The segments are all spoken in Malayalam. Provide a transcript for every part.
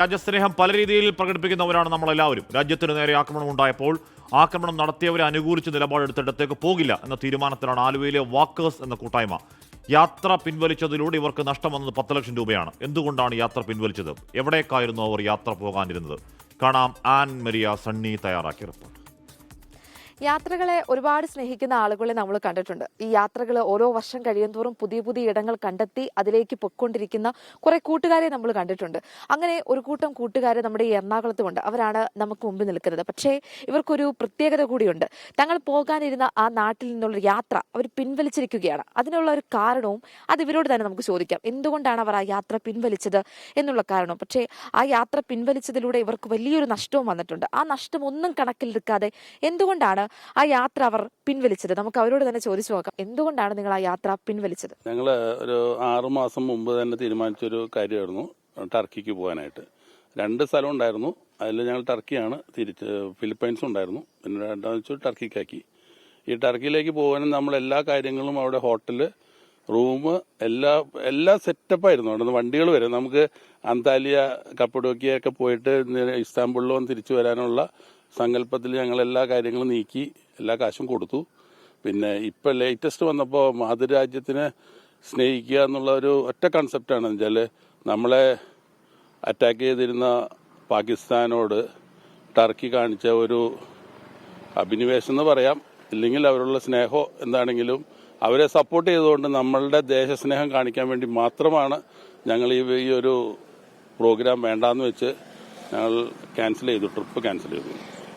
രാജ്യസ്നേഹം പല രീതിയിൽ പ്രകടിപ്പിക്കുന്നവരാണ് നമ്മളെല്ലാവരും. രാജ്യത്തിന് നേരെ ആക്രമണം ഉണ്ടായപ്പോൾ ആക്രമണം നടത്തിയവരെ അനുകൂലിച്ച് നിലപാടെടുത്തിടത്തേക്ക് പോകില്ല എന്ന തീരുമാനത്തിലാണ് ആലുവയിലെ വാക്കേഴ്സ് എന്ന കൂട്ടായ്മ. യാത്ര പിൻവലിച്ചതിലൂടെ ഇവർക്ക് നഷ്ടം വന്നത് പത്ത് ലക്ഷം രൂപയാണ്. എന്തുകൊണ്ടാണ് യാത്ര പിൻവലിച്ചത്? എവിടേക്കായിരുന്നു അവർ യാത്ര പോകാനിരുന്നത്? കാണാം ആൻ മരിയ സണ്ണി തയ്യാറാക്കിയ റിപ്പോർട്ട്. യാത്രകളെ ഒരുപാട് സ്നേഹിക്കുന്ന ആളുകളെ നമ്മൾ കണ്ടിട്ടുണ്ട്. ഈ യാത്രകൾ ഓരോ വർഷം കഴിയുന്തോറും പുതിയ പുതിയ ഇടങ്ങൾ കണ്ടെത്തി അതിലേക്ക് പൊയ്ക്കൊണ്ടിരിക്കുന്ന കുറെ കൂട്ടുകാരെ നമ്മൾ കണ്ടിട്ടുണ്ട്. അങ്ങനെ ഒരു കൂട്ടം കൂട്ടുകാരെ നമ്മുടെ ഈ എറണാകുളത്തുമുണ്ട്. അവരാണ് നമുക്ക് മുമ്പിൽ നിൽക്കുന്നത്. പക്ഷേ ഇവർക്കൊരു പ്രത്യേകത കൂടിയുണ്ട്. തങ്ങൾ പോകാനിരുന്ന ആ നാട്ടിൽ നിന്നുള്ള യാത്ര അവർ പിൻവലിച്ചിരിക്കുകയാണ്. അതിനുള്ള ഒരു കാരണവും അത് ഇവരോട് തന്നെ നമുക്ക് ചോദിക്കാം. എന്തുകൊണ്ടാണ് അവർ ആ യാത്ര പിൻവലിച്ചത് എന്നുള്ള കാരണം പക്ഷേ ആ യാത്ര പിൻവലിച്ചതിലൂടെ ഇവർക്ക് വലിയൊരു നഷ്ടവും വന്നിട്ടുണ്ട്. ആ നഷ്ടം ഒന്നും കണക്കിലെടുക്കാതെ എന്തുകൊണ്ടാണ് ആ യാത്ര അവർ പിൻവലിച്ചത്. നമുക്ക് അവരോട് തന്നെ ചോദിച്ചു നോക്കാം. എന്തുകൊണ്ടാണ് നിങ്ങൾ ആ യാത്ര പിൻവലിച്ചത്? ഞങ്ങൾ ഒരു ആറു മാസം മുമ്പ് തന്നെ തീരുമാനിച്ചൊരു കാര്യമായിരുന്നു. ടർക്കിക്ക് പോകാനായിട്ട്. രണ്ട് സ്ഥലം ഉണ്ടായിരുന്നു. അതിൽ ഞങ്ങൾ ടർക്കിയാണ് തിരിച്ച് ഫിലിപ്പൈൻസ് ഉണ്ടായിരുന്നു. പിന്നെ രണ്ടാമത് ടർക്കിക്കാക്കി. ഈ ടർക്കിയിലേക്ക് പോകാനും നമ്മൾ എല്ലാ കാര്യങ്ങളും അവിടെ ഹോട്ടൽ റൂം എല്ലാ എല്ലാ സെറ്റപ്പായിരുന്നു അവിടെ നിന്ന് വണ്ടികൾ വരെ. നമുക്ക് അന്താലിയ കപ്പഡോക്കിയൊക്കെ പോയിട്ട് നേരെ ഇസ്താംബുളിൽ വന്ന് തിരിച്ചു വരാനുള്ള സങ്കല്പത്തിൽ ഞങ്ങൾ എല്ലാ കാര്യങ്ങളും നീക്കി എല്ലാ കാശും കൊടുത്തു. പിന്നെ ഇപ്പം ലേറ്റസ്റ്റ് വന്നപ്പോൾ മാതൃരാജ്യത്തിനെ സ്നേഹിക്കുക എന്നുള്ള ഒരു ഒറ്റ കൺസെപ്റ്റാണ് വെച്ചാൽ നമ്മളെ അറ്റാക്ക് ചെയ്തിരുന്ന പാകിസ്ഥാനോട് ടർക്കി കാണിച്ച ഒരു അഭിനിവേശം എന്ന് പറയാം. ഇല്ലെങ്കിൽ അവരുള്ള സ്നേഹോ എന്താണെങ്കിലും അവരെ സപ്പോർട്ട് ചെയ്തുകൊണ്ട് നമ്മളുടെ ദേശസ്നേഹം കാണിക്കാൻ വേണ്ടി മാത്രമാണ് ഞങ്ങൾ ഈ ഈ ഒരു പ്രോഗ്രാം വേണ്ടാന്ന് വെച്ച് ഞങ്ങൾ ക്യാൻസൽ ചെയ്തു ട്രിപ്പ് ക്യാൻസൽ ചെയ്തു.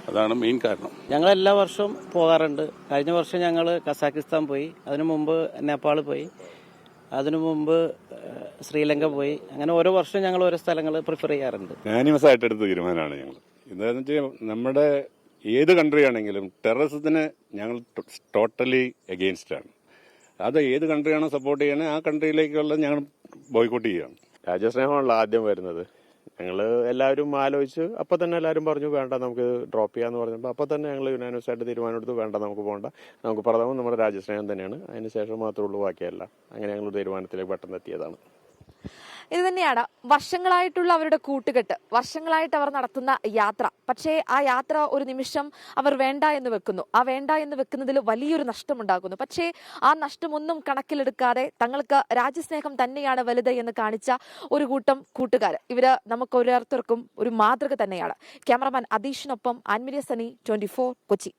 അതാണ് മെയിൻ കാരണം. ഞങ്ങൾ എല്ലാ വർഷവും പോകാറുണ്ട്. കഴിഞ്ഞ വർഷം ഞങ്ങൾ കസാക്കിസ്ഥാൻ പോയി അതിനു മുമ്പ് നേപ്പാൾ പോയി അതിനു മുമ്പ് ശ്രീലങ്ക പോയി. അങ്ങനെ ഓരോ വർഷം ഞങ്ങൾ ഓരോ സ്ഥലങ്ങൾ പ്രിഫർ ചെയ്യാറുണ്ട്. മാനിമസ് ആയിട്ട് എടുത്ത തീരുമാനമാണ് ഞങ്ങൾ. എന്താണെന്ന് വെച്ചാൽ നമ്മുടെ ഏത് കൺട്രി ആണെങ്കിലും ടെററിസത്തിന് ഞങ്ങൾ ടോട്ടലി എഗെയിൻസ്റ്റ് ആണ്. അത് ഏത് കൺട്രിയാണ് സപ്പോർട്ട് ചെയ്യണേ ആ കൺട്രിയിലേക്കുള്ള ഞങ്ങൾ ബോയ്ക്കോട്ട് ചെയ്യുകയാണ്. രാജ്യസ്നേഹമാണല്ലോ ആദ്യം വരുന്നത്. ഞങ്ങൾ എല്ലാവരും ആലോചിച്ച് അപ്പം തന്നെ എല്ലാവരും പറഞ്ഞു വേണ്ട നമുക്ക് ഡ്രോപ്പ് ചെയ്യാന്ന് പറഞ്ഞപ്പോൾ അപ്പം തന്നെ ഞങ്ങൾ യുനാനിമസ് ആയിട്ട് തീരുമാനം എടുത്തു വേണ്ട നമുക്ക് പോകണ്ട നമുക്ക് പ്രഥമം നമ്മുടെ രാജ്യസ്നേഹം തന്നെയാണ്. അതിന് ശേഷം മാത്രമേ ഉള്ളൂ ബാക്കിയല്ല. അങ്ങനെ ഞങ്ങൾ തീരുമാനത്തിലേക്ക് പെട്ടെന്ന് എത്തിയതാണ് ഇത് തന്നെയാണ് വർഷങ്ങളായിട്ടുള്ള അവരുടെ കൂട്ടുകെട്ട്. വർഷങ്ങളായിട്ട് അവർ നടത്തുന്ന യാത്ര. പക്ഷേ ആ യാത്ര ഒരു നിമിഷം അവർ വേണ്ട എന്ന് വെക്കുന്നു. ആ വേണ്ട എന്ന് വെക്കുന്നതിൽ വലിയൊരു നഷ്ടമുണ്ടാകുന്നു. പക്ഷേ ആ നഷ്ടമൊന്നും കണക്കിലെടുക്കാതെ തങ്ങൾക്ക് രാജ്യസ്നേഹം തന്നെയാണ് വലുത് എന്ന് കാണിച്ച ഒരു കൂട്ടം കൂട്ടുകാർ ഇവർ നമുക്ക് ഓരോരുത്തർക്കും ഒരു മാതൃക തന്നെയാണ്. ക്യാമറമാൻ അതീഷിനൊപ്പം ആൻമിരിയ സനി ട്വന്റി കൊച്ചി.